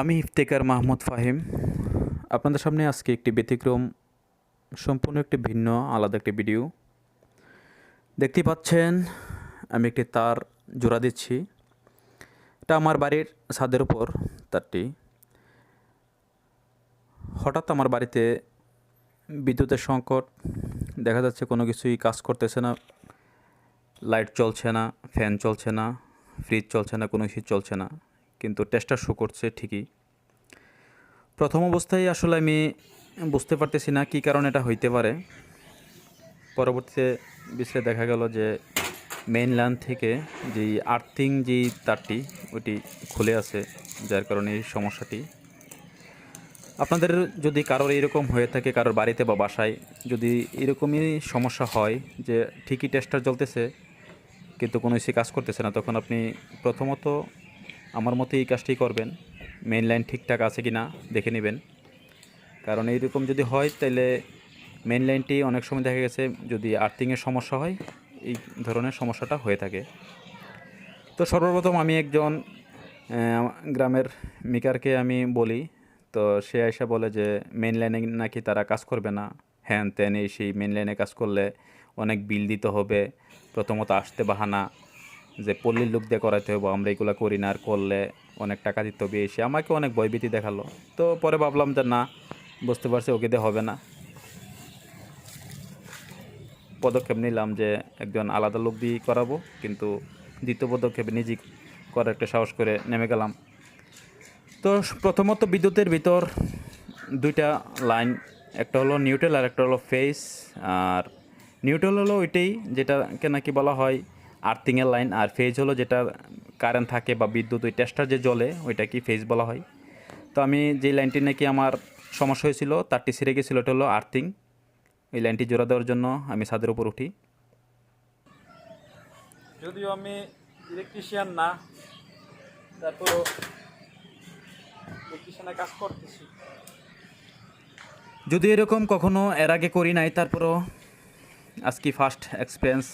আমি ইফতেকার মাহমুদ ফাহিম। আপনাদের সামনে আজকে একটি ব্যতিক্রম, সম্পূর্ণ একটি ভিন্ন, আলাদা একটি ভিডিও দেখতে পাচ্ছেন, আমি একটি তার জোড়া দিচ্ছি। এটা আমার বাড়ির ছাদের উপর, তারটি। হঠাৎ আমার বাড়িতে বিদ্যুতের সংকট, দেখা যাচ্ছে কোনো কিছুই কাজ করতেছে না। লাইট চলছে না, ফ্যান চলছে না ফ্রিজ চলছে না, কোনো কিছু চলছে না। কিন্তু টেস্টার শো করছে ঠিকই। প্রথম অবস্থায় আসলে আমি বুঝতে পারতেছি না কী কারণে এটা হইতে পারে। পরবর্তীতে বিশ্লে দেখা গেল যে মেইন লাইন থেকে যেই আর্থিং যেই তারটি ওটি খুলে আছে, যার কারণে এই সমস্যাটি। আপনাদের যদি কারোর এরকম হয়ে থাকে, কারোর বাড়িতে বা বাসায় যদি এরকমই সমস্যা হয় যে ঠিকই টেস্টার জ্বলতেছে কিন্তু কোনো কিছু কাজ করতেছে না, তখন আপনি প্রথমত আমার মতে এই কাজটি করবেন। মেইন লাইন ঠিকঠাক আছে কি না দেখে নেবেন। কারণ এইরকম যদি হয় তাহলে মেইন লাইনটি অনেক সময় দেখা গেছে যদি আর্থিংয়ের সমস্যা হয়, এই ধরনের সমস্যাটা হয়ে থাকে। তো সর্বপ্রথম আমি একজন গ্রামের মিকারকে আমি বলি। তো সে এসে বলে যে মেইন লাইনে নাকি তারা কাজ করবে না। হ্যান ত্যান এই সেই মেইন লাইনে কাজ করলে অনেক বিল দিতে হবে, প্রথমত আসতে বাহানা। যে পল্লীর লোক দিয়ে করাতে হবে আমরা এগুলো করি না আর করলে অনেক টাকা দিতে হবে, এসে আমাকে অনেক ভয়ভীতি দেখাল। তো পরে ভাবলাম যে না, বুঝতে পারছি ওকে দিয়ে হবে না। পদক্ষেপ নিলাম যে একজন আলাদা লোক দিয়ে করাবো, কিন্তু দ্বিতীয় পদক্ষেপে নিজেই করার একটা সাহস করে নেমে গেলাম। তো প্রথমত বিদ্যুতের ভিতর দুইটা লাইন, একটা হলো নিউট্রাল আর একটা হলো ফেস আর নিউট্রাল হলো ওইটাই যেটাকে নাকি বলা হয় আর্থিংয়ের লাইন আর ফেজ হলো যেটা কারেন্ট থাকে বা বিদ্যুৎ ওই টেস্টার যে জলে ওইটা কি ফেজ বলা হয়? তো আমি যে লাইনটি নাকি আমার সমস্যা হয়েছিল তারটি ছিঁড়ে গেছিল ওটা হলো আর্থিং এই লাইনটি জোড়া দেওয়ার জন্য আমি ছাদের উপর উঠি। যদিও আমি ইলেকট্রিশিয়ান না তারপরও ইলেকট্রিশিয়ানের কাজ করতেছি। যদি এরকম কখনো এর আগে করি নাই তারপরও আজকে ফার্স্ট এক্সপিরিয়েন্স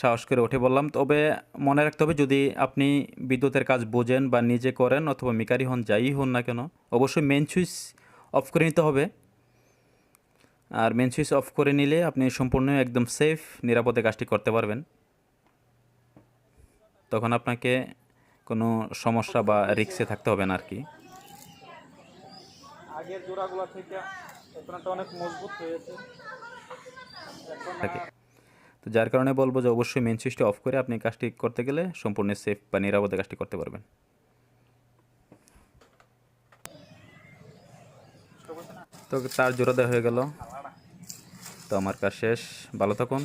সাহস করে উঠে বললাম তবে মনে রাখতে হবে যদি আপনি বিদ্যুতের কাজ বোঝেন বা নিজে করেন অথবা মিকারি হন যাই হন না কেন অবশ্যই মেন সুইচ অফ করে নিতে হবে। আর মেন সুইচ অফ করে নিলে আপনি সম্পূর্ণ একদম সেফ নিরাপদে কাজটি করতে পারবেন। তখন আপনাকে কোনো সমস্যা বা রিক্সে থাকতে হবে না আর কি আগের জোড়াগুলো থেকে অনেক মজবুত হয়েছে। তো যার কারণে বলব যে অবশ্যই মেন সুইচটা অফ করে আপনি কাজটি করতে গেলে সম্পূর্ণ সেফ বা নিরাপদে কাজটি করতে পারবেন। তো তার জোড়া দেওয়া হয়ে গেল। তো আমার কাজ শেষ। ভালো থাকুন।